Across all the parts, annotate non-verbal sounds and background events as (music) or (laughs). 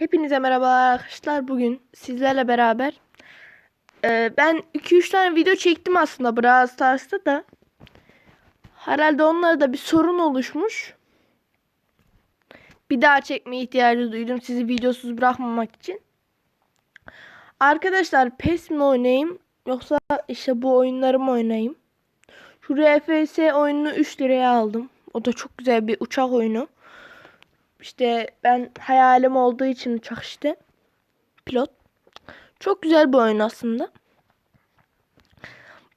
Hepinize merhabalar arkadaşlar. Bugün sizlerle beraber e, ben 2-3 tane video çektim aslında Brawl Stars'ta da. Herhalde onlarda bir sorun oluşmuş. Bir daha çekmeye ihtiyacı duydum sizi videosuz bırakmamak için. Arkadaşlar PES mi oynayayım yoksa işte bu oyunları mı oynayayım? Şu RFS oyununu 3 liraya aldım. O da çok güzel bir uçak oyunu. İşte ben hayalim olduğu için uçak işte. Pilot. Çok güzel bir oyun aslında.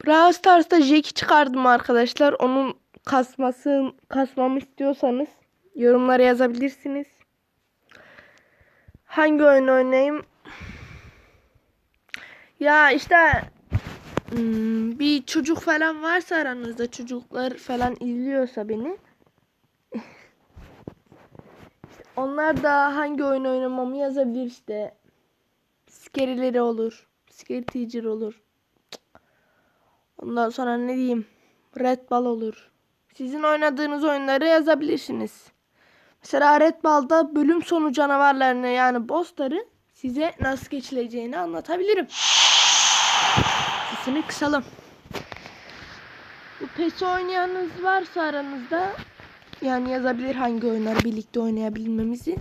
Brawl Stars'ta Jack'i çıkardım arkadaşlar. Onun kasması, kasmamı istiyorsanız yorumlara yazabilirsiniz. Hangi oyun oynayayım? Ya işte hmm, bir çocuk falan varsa aranızda çocuklar falan izliyorsa beni Onlar da hangi oyun oynamamı yazabilir işte. Skerileri olur. Scary Teacher olur. Ondan sonra ne diyeyim. Red Ball olur. Sizin oynadığınız oyunları yazabilirsiniz. Mesela Red Ball'da bölüm sonu canavarlarını yani bossları size nasıl geçileceğini anlatabilirim. Sesini kısalım. Bu PES oynayanınız varsa aranızda yani yazabilir hangi oyunları birlikte oynayabilmemizi.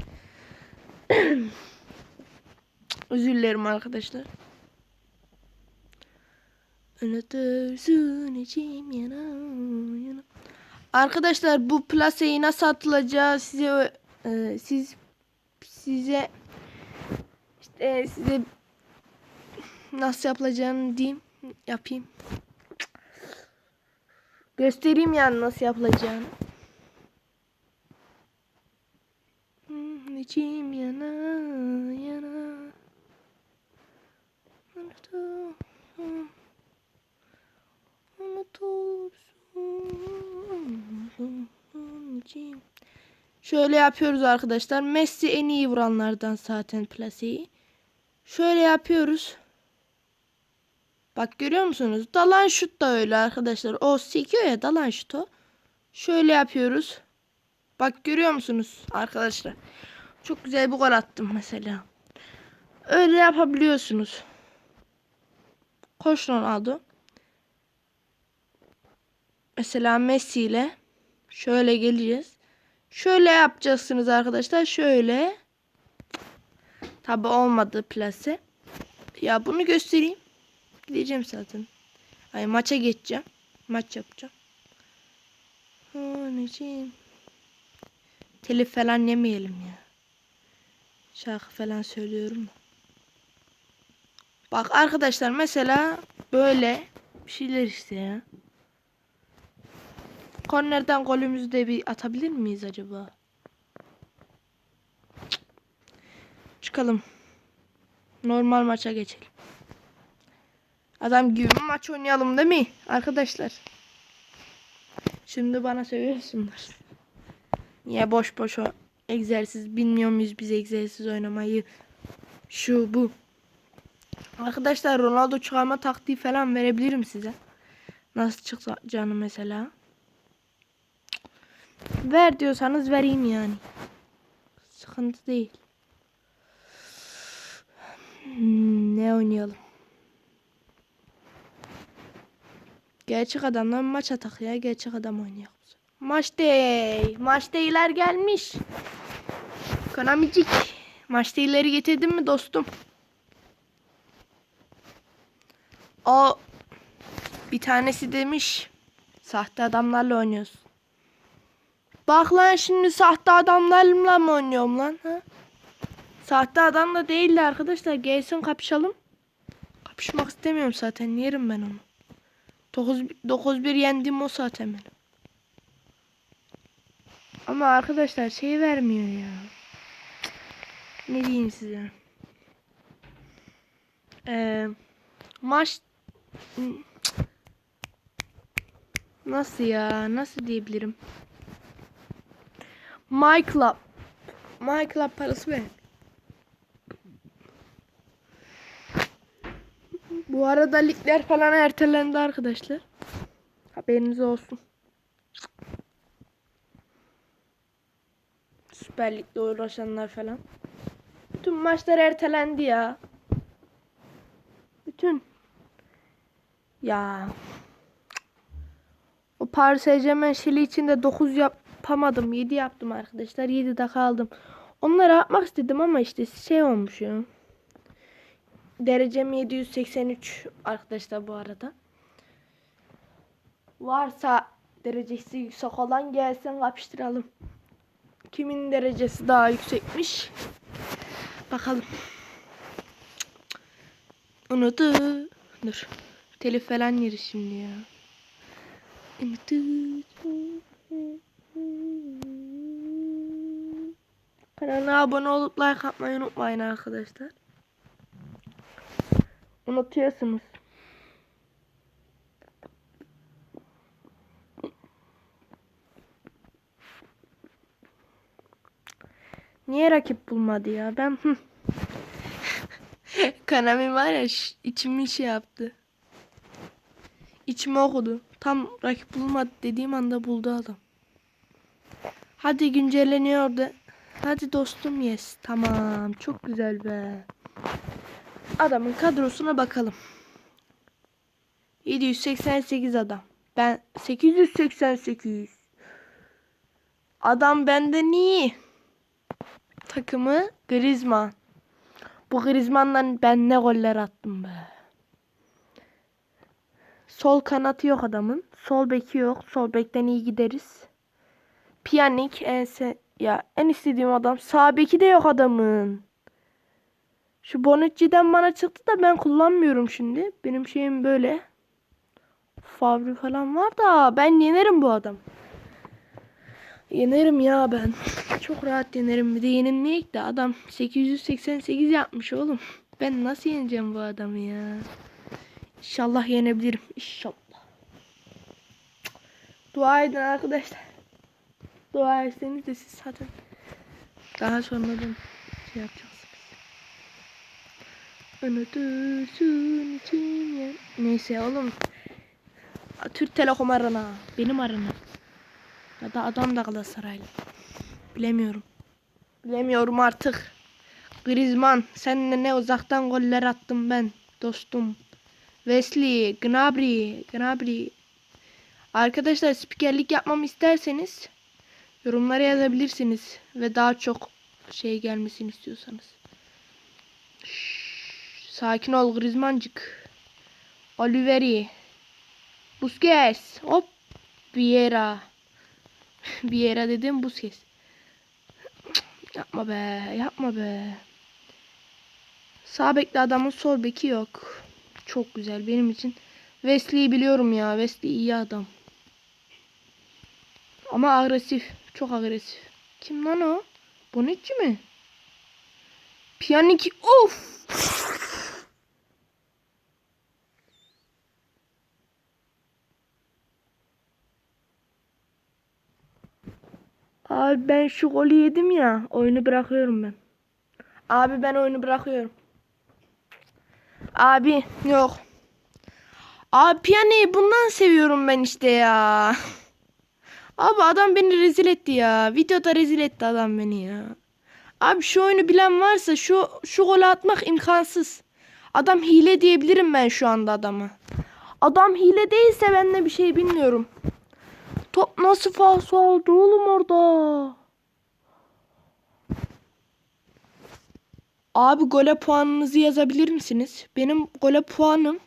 (clears throat) Özür dilerim arkadaşlar. Unutursun içim yana yana. Arkadaşlar bu plaseyi nasıl atılacağı size e, siz size işte size nasıl yapılacağını diyeyim yapayım. Göstereyim yani nasıl yapılacağını. İçim yana yana Unutursun içim. Şöyle yapıyoruz arkadaşlar. Messi en iyi vuranlardan zaten plaseyi. Şöyle yapıyoruz. Bak görüyor musunuz? Dalan şut da öyle arkadaşlar. O sekiyor ya dalan şut o. Şöyle yapıyoruz. Bak görüyor musunuz arkadaşlar? Çok güzel bir gol attım mesela. Öyle yapabiliyorsunuz. Koş Ronaldo. Mesela Messi ile şöyle geleceğiz. Şöyle yapacaksınız arkadaşlar. Şöyle. Tabi olmadı plase. Ya bunu göstereyim. Gideceğim zaten. Ay maça geçeceğim. Maç yapacağım. Anneciğim. Telif falan yemeyelim ya. Şarkı falan söylüyorum. Bak arkadaşlar mesela böyle bir şeyler işte ya. Kornerden golümüzü de bir atabilir miyiz acaba? Çıkalım. Normal maça geçelim. Adam gibi maç oynayalım değil mi arkadaşlar? Şimdi bana söylüyorsunlar. Niye boş boş o egzersiz bilmiyor muyuz biz egzersiz oynamayı? Şu bu. Arkadaşlar Ronaldo çıkarma taktiği falan verebilirim size. Nasıl çıkacağını mesela. Ver diyorsanız vereyim yani. Sıkıntı değil. Hmm, ne oynayalım? Gerçek adamla maç atak ya. Gerçek adam oynayalım. Maç day. Maç day'ler gelmiş. Konamicik. Maç day'leri getirdin mi dostum? O bir tanesi demiş. Sahte adamlarla oynuyoruz. Bak lan şimdi sahte adamlarla mı oynuyorum lan? Ha? Sahte adam da değildi arkadaşlar. Gelsin kapışalım. Kapışmak istemiyorum zaten. Yerim ben onu. 9-1 yendim o zaten benim. Ama arkadaşlar şey vermiyor ya. Ne diyeyim size? Ee, maç nasıl ya? Nasıl diyebilirim? My Club. My Club parası ver. Bu arada ligler falan ertelendi arkadaşlar. Haberiniz olsun. Süper Lig'de uğraşanlar falan. Bütün maçlar ertelendi ya. Bütün. Ya. O Paris Saint Germain şili içinde 9 yapamadım. 7 yaptım arkadaşlar. 7'de kaldım. Onları yapmak istedim ama işte şey olmuş ya. Derecem 783 arkadaşlar bu arada. Varsa derecesi yüksek olan gelsin kapıştıralım. Kimin derecesi daha yüksekmiş? Bakalım. Unuttu. Dur. Telif falan yeriz şimdi ya. Kanala abone olup like atmayı unutmayın arkadaşlar. Unutuyorsunuz. Niye rakip bulmadı ya? Ben. (laughs) Kanami var ya içimi şey yaptı. İçimi okudu. Tam rakip bulmadı dediğim anda buldu adam. Hadi güncelleniyordu. Hadi dostum yes. Tamam. Çok güzel be. Adamın kadrosuna bakalım. 788 adam. Ben 888. Adam benden iyi. Takımı Griezmann. Bu Griezmann'dan ben ne goller attım be. Sol kanatı yok adamın. Sol beki yok. Sol bekten iyi gideriz. Pjanic en se ya en istediğim adam. Sağ beki de yok adamın. Şu Bonucci'den bana çıktı da ben kullanmıyorum şimdi. Benim şeyim böyle. Favri falan var da ben yenerim bu adam. Yenerim ya ben. Çok rahat yenerim. Bir de yenilmeyek de adam 888 yapmış oğlum. Ben nasıl yeneceğim bu adamı ya? İnşallah yenebilirim. İnşallah. Dua edin arkadaşlar. Dua etseniz de siz zaten daha sonradan şey yapacaksınız. Unutursun için ya. Neyse oğlum. Türk Telekom arana. Benim arana. Ya da adam da Galatasaraylı. Bilemiyorum. Bilemiyorum artık. Griezmann seninle ne uzaktan goller attım ben dostum. Wesley, Gnabry, Gnabry. Arkadaşlar spikerlik yapmamı isterseniz yorumlara yazabilirsiniz ve daha çok şey gelmesini istiyorsanız. Şşş, sakin ol Griezmanncık. Oliveri. Busquets. Hop. Vieira. (laughs) Vieira dedim Busquets. Yapma be, yapma be. Sağ bekli adamın sol beki yok. Çok güzel benim için. Wesley'i biliyorum ya. Wesley iyi adam. Ama agresif. Çok agresif. Kim lan o? Bonucci mi? Pjanic. Of! Abi ben şu golü yedim ya. Oyunu bırakıyorum ben. Abi ben oyunu bırakıyorum. Abi yok. Abi Piyano'yu bundan seviyorum ben işte ya. Abi adam beni rezil etti ya. Videoda rezil etti adam beni ya. Abi şu oyunu bilen varsa şu şu golü atmak imkansız. Adam hile diyebilirim ben şu anda adamı. Adam hile değilse ben de bir şey bilmiyorum. Top nasıl falso oldu oğlum orada? Abi gole puanınızı yazabilir misiniz? Benim gole puanım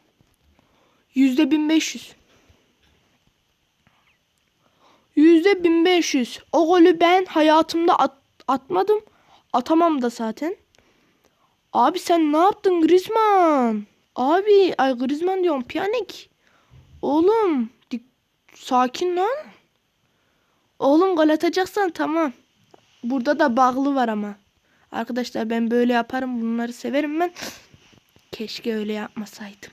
yüzde 1500. Yüzde 1500. O golü ben hayatımda at- atmadım. Atamam da zaten. Abi sen ne yaptın Griezmann? Abi ay Griezmann diyorum Pjanic. Oğlum sakin lan. Oğlum gol atacaksan tamam. Burada da bağlı var ama. Arkadaşlar ben böyle yaparım. Bunları severim ben. Keşke öyle yapmasaydım.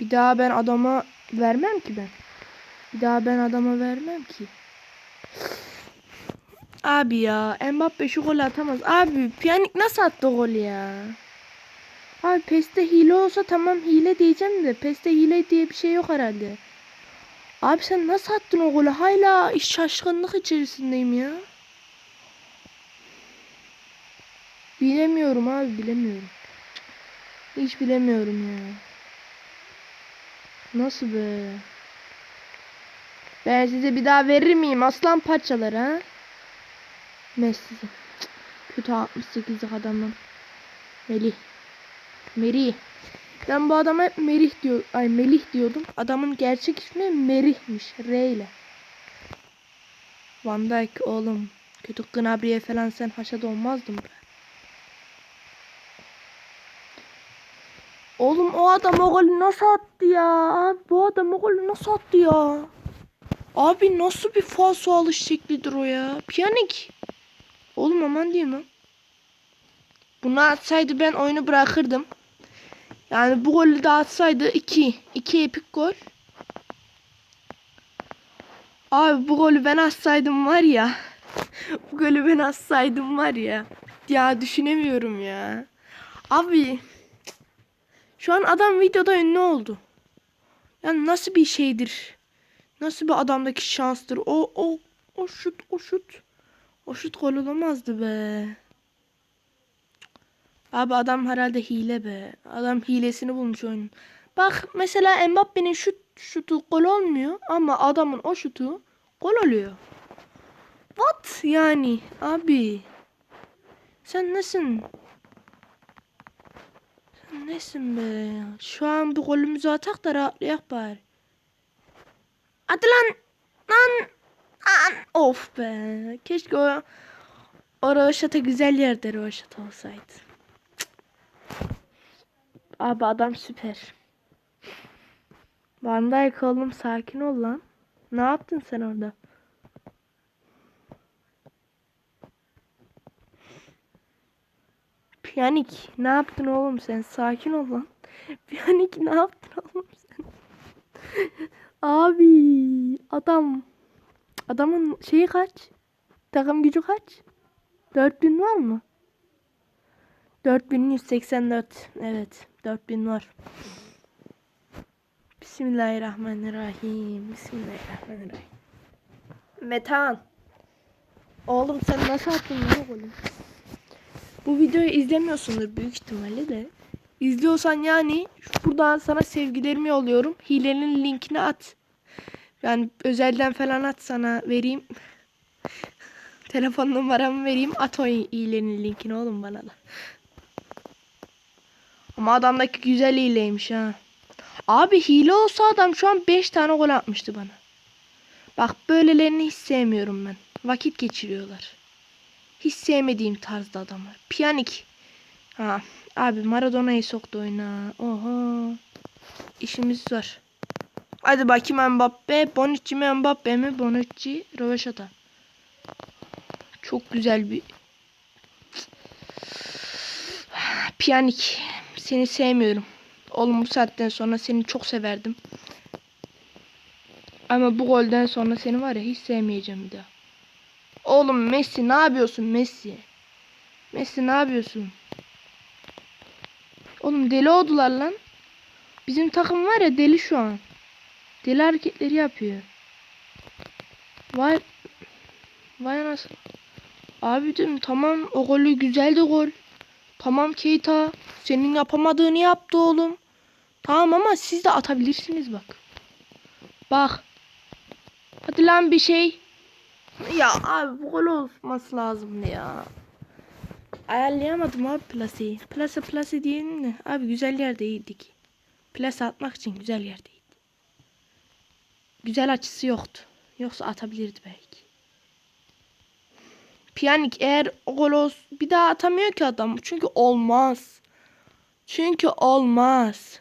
Bir daha ben adama vermem ki ben. Bir daha ben adama vermem ki. Abi ya Mbappe şu golü atamaz. Abi Pjanic nasıl attı golü ya? Abi PES'te hile olsa tamam hile diyeceğim de PES'te hile diye bir şey yok herhalde. Abi sen nasıl attın o golü? Hala iş şaşkınlık içerisindeyim ya. Bilemiyorum abi bilemiyorum. Hiç bilemiyorum ya. Nasıl be? Ben size bir daha verir miyim aslan parçaları ha? Messi. Kötü 68'lik adamım. Melih. Merih. Ben bu adama hep Merih diyor, ay Melih diyordum. Adamın gerçek ismi Merih'miş. R ile. Van Dijk oğlum. Kötü Gnabry'e falan sen haşat olmazdın be. Oğlum o adam o golü nasıl attı ya? Bu adam o golü nasıl attı ya? Abi nasıl bir falso alış şeklidir o ya? Piyanik. Oğlum aman diyeyim lan. Bunu atsaydı ben oyunu bırakırdım. Yani bu golü de atsaydı 2. 2 epik gol. Abi bu golü ben atsaydım var ya. (laughs) bu golü ben atsaydım var ya. Ya düşünemiyorum ya. Abi. Şu an adam videoda ünlü oldu. Yani nasıl bir şeydir? Nasıl bir adamdaki şanstır? O o o şut o şut. O şut gol olamazdı be. Abi adam herhalde hile be. Adam hilesini bulmuş oyunun. Bak mesela Mbappe'nin şut şutu gol olmuyor ama adamın o şutu gol oluyor. What yani abi? Sen nesin? Sen nesin be? Şu an bu golümüzü atak da rahatlayak bari. Hadi lan. Lan. Lan. Of be. Keşke o o Roşata güzel yerde Roşata olsaydı. Abi adam süper. Van Dijk sakin ol lan. Ne yaptın sen orada? Piyanik ne yaptın oğlum sen? Sakin ol lan. (laughs) Piyanik ne yaptın oğlum sen? (laughs) Abi adam adamın şeyi kaç? Takım gücü kaç? 4000 var mı? 4184. Evet, 4000 var. Bismillahirrahmanirrahim. Bismillahirrahmanirrahim. Metan. Oğlum sen nasıl attın bunu golü? Bu videoyu izlemiyorsundur büyük ihtimalle de. İzliyorsan yani buradan sana sevgilerimi yolluyorum. Hilenin linkini at. Yani özelden falan at sana vereyim. (laughs) Telefon numaramı vereyim. At o hilenin linkini oğlum bana da. Ama adamdaki güzel hileymiş ha. Abi hile olsa adam şu an 5 tane gol atmıştı bana. Bak böylelerini hiç sevmiyorum ben. Vakit geçiriyorlar. Hiç sevmediğim tarzda adamlar. Piyanik. Ha, abi Maradona'yı soktu oyuna. Oha. İşimiz var. Hadi bakayım Mbappe. Bonucci mi Mbappe mi? Bonucci. Röveşata. Çok güzel bir Piyanik. Seni sevmiyorum. Oğlum bu saatten sonra seni çok severdim. Ama bu golden sonra seni var ya hiç sevmeyeceğim bir daha. Oğlum Messi ne yapıyorsun Messi? Messi ne yapıyorsun? Oğlum deli oldular lan. Bizim takım var ya deli şu an. Deli hareketleri yapıyor. Vay. Vay anasını. Abi dedim tamam o golü güzeldi gol. Tamam Keita. Senin yapamadığını yaptı oğlum. Tamam ama siz de atabilirsiniz bak. Bak. Hadi lan bir şey. Ya abi bu gol olması lazım ya. Ayarlayamadım abi plaseyi. Plase plase diyelim de. Abi güzel yerdeydik. Plase atmak için güzel yerdeydi. Güzel açısı yoktu. Yoksa atabilirdi belki. Piyanik eğer o gol bir daha atamıyor ki adam. Çünkü olmaz. Çünkü olmaz.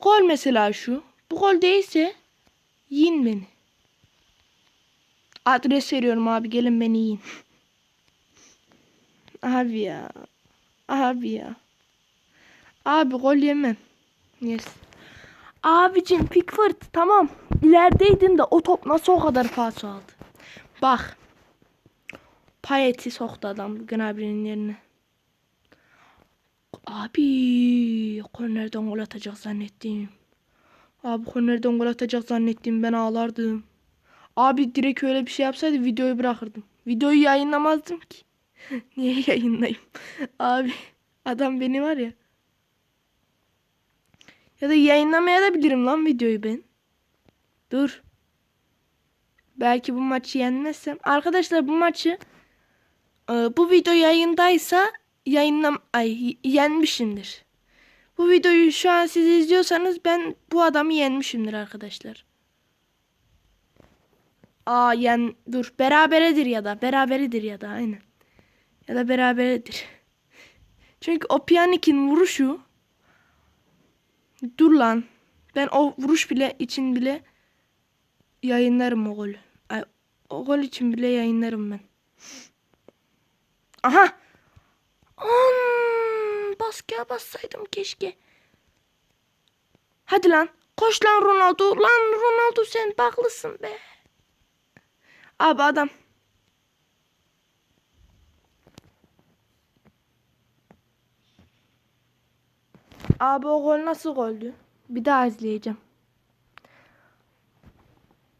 Gol mesela şu. Bu gol değilse yiyin beni. Adres veriyorum abi gelin beni yiyin. (laughs) abi ya. Abi ya. Abi gol yemem. Yes. Abicim Pickford tamam. İlerideydin de o top nasıl o kadar falso aldı? Bak. Payet'i soktu adam Gnabry'nin yerine. Abi kornerden gol atacak zannettim. Abi kornerden gol atacak zannettim ben ağlardım. Abi direkt öyle bir şey yapsaydı videoyu bırakırdım. Videoyu yayınlamazdım ki. (laughs) Niye yayınlayayım? Abi adam beni var ya. Ya da yayınlamaya da bilirim lan videoyu ben. Dur. Belki bu maçı yenmezsem. Arkadaşlar bu maçı bu video yayındaysa yayınlam ay yenmişimdir. Bu videoyu şu an siz izliyorsanız ben bu adamı yenmişimdir arkadaşlar. Aa yen dur beraberedir ya da beraberedir ya da aynen. Ya da beraberedir. Çünkü o Pyanik'in vuruşu dur lan. Ben o vuruş bile için bile yayınlarım o golü. Ay, o gol için bile yayınlarım ben. Aha. An, baskıya bassaydım keşke. Hadi lan. Koş lan Ronaldo. Lan Ronaldo sen baklısın be. Abi adam. Abi o gol nasıl goldü? Bir daha izleyeceğim.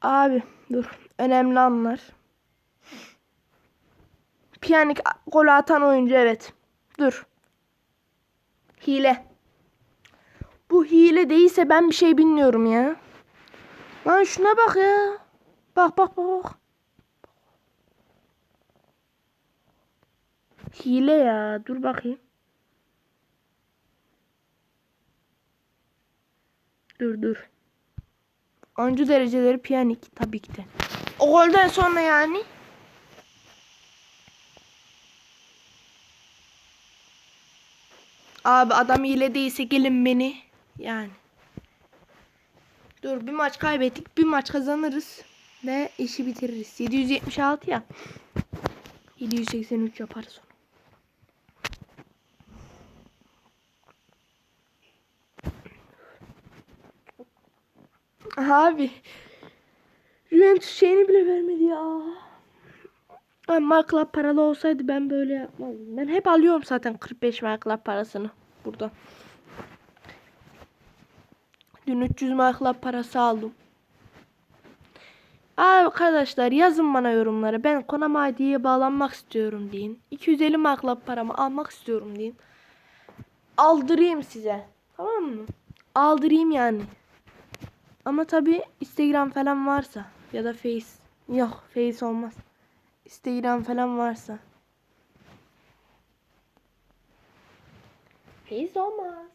Abi dur. Önemli anlar. Piyanik golü atan oyuncu evet. Dur. Hile. Bu hile değilse ben bir şey bilmiyorum ya. Lan şuna bak ya. Bak bak. bak. Hile ya. Dur bakayım. Dur dur. Oyuncu dereceleri piyanik tabii ki de. O golden sonra yani. Abi adam hile değilse gelin beni. Yani. Dur bir maç kaybettik. Bir maç kazanırız. Ve işi bitiririz. 776 ya. 783 yaparız onu. Abi. Juventus şeyini bile vermedi ya. Ay marklar paralı olsaydı ben böyle yapmazdım. Ben hep alıyorum zaten 45 marklar parasını burada. Dün 300 marklar parası aldım. Arkadaşlar yazın bana yorumlara. Ben Konami ID'ye bağlanmak istiyorum deyin. 250 marklar paramı almak istiyorum deyin. Aldırayım size. Tamam mı? Aldırayım yani. Ama tabi Instagram falan varsa ya da Face. Yok Face olmaz. Instagram falan varsa. Face olmaz.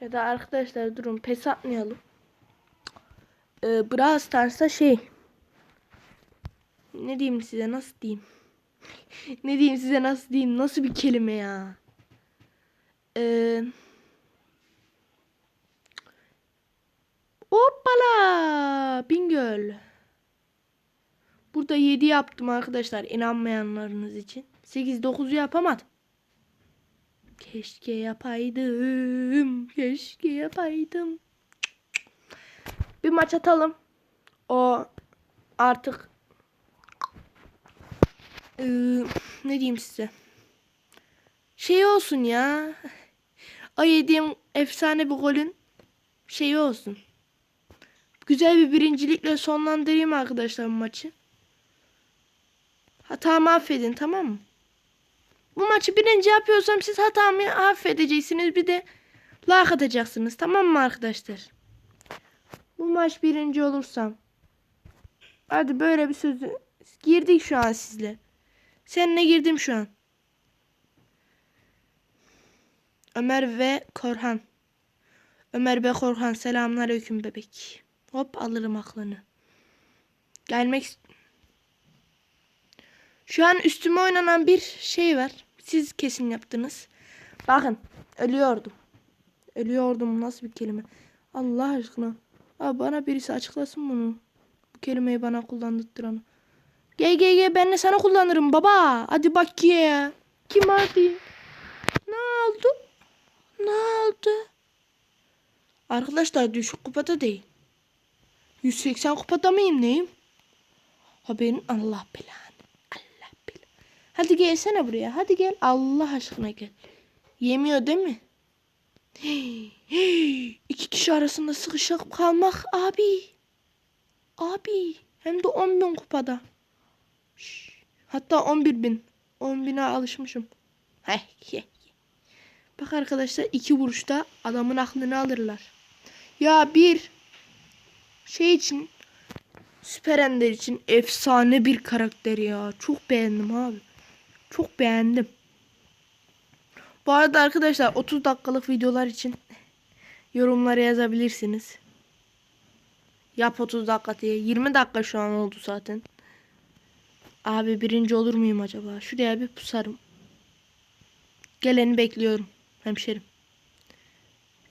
Ya da arkadaşlar durun pes atmayalım. Ee, Brawl Stars'ta şey. Ne diyeyim size nasıl diyeyim. ne diyeyim size nasıl diyeyim. Nasıl bir kelime ya. Ee, Hoppala. Bingöl. Burada 7 yaptım arkadaşlar inanmayanlarınız için. 8 9'u yapamadım. Keşke yapaydım. Keşke yapaydım. Bir maç atalım. O artık ee, ne diyeyim size? Şey olsun ya. O yediğim efsane bir golün şeyi olsun. Güzel bir birincilikle sonlandırayım arkadaşlar maçı. Hatamı affedin tamam mı? Bu maçı birinci yapıyorsam siz hatamı affedeceksiniz. Bir de like atacaksınız. Tamam mı arkadaşlar? Bu maç birinci olursam. Hadi böyle bir sözü. Girdik şu an sizle. Seninle girdim şu an. Ömer ve Korhan. Ömer ve Korhan selamünaleyküm bebek. Hop alırım aklını. Gelmek Şu an üstüme oynanan bir şey var. Siz kesin yaptınız. Bakın ölüyordum. Ölüyordum nasıl bir kelime. Allah aşkına. Abi bana birisi açıklasın bunu. Bu kelimeyi bana kullandırtıranı. Gel gel gel ben de sana kullanırım baba. Hadi bak ya. Kim hadi? Ne oldu? Ne oldu? Arkadaşlar düşük kupada değil. 180 kupada mıyım neyim? Haberin Allah belanı. Allah belanı. Hadi gelsene buraya. Hadi gel. Allah aşkına gel. Yemiyor değil mi? (gasps) İki kişi arasında sıkışıp kalmak abi. Abi. Hem de 10 bin kupada. Şş. Hatta 11 bin. 10 bine alışmışım. Bak arkadaşlar iki vuruşta adamın aklını alırlar. Ya bir şey için Süper Ender için efsane bir karakter ya. Çok beğendim abi. Çok beğendim. Bu arada arkadaşlar 30 dakikalık videolar için yorumlara yazabilirsiniz. Yap 30 dakika diye. 20 dakika şu an oldu zaten. Abi birinci olur muyum acaba? Şuraya bir pusarım. Geleni bekliyorum hemşerim.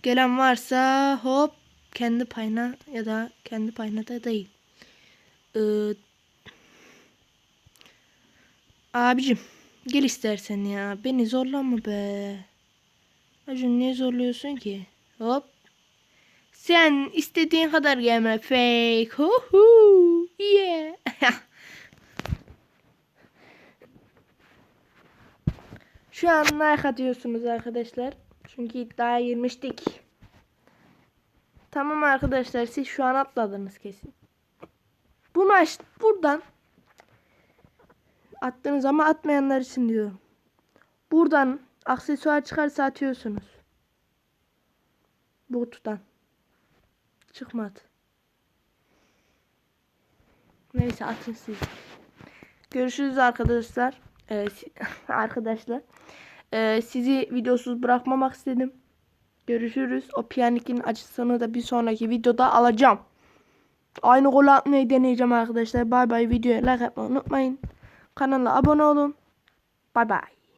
Gelen varsa hop kendi payına ya da kendi payına da değil. Ee, abicim gel istersen ya. Beni zorlama be. Acun niye zorluyorsun ki? Hop. Sen istediğin kadar gelme fake. Hu hu. Yeah. (laughs) Şu an like atıyorsunuz arkadaşlar. Çünkü iddiaya girmiştik. Tamam arkadaşlar siz şu an atladınız kesin. Bu maç buradan attığınız ama atmayanlar için diyorum. Buradan aksesuar çıkarsa atıyorsunuz. Bu kutudan. Çıkmadı. Neyse atın siz. Görüşürüz arkadaşlar. Si- (laughs) arkadaşlar. Ee, sizi videosuz bırakmamak istedim. Görüşürüz. O piyanik'in açısını da bir sonraki videoda alacağım. Aynı gol atmayı deneyeceğim arkadaşlar. Bay bay videoya like atmayı unutmayın. Kanala abone olun. Bay bay.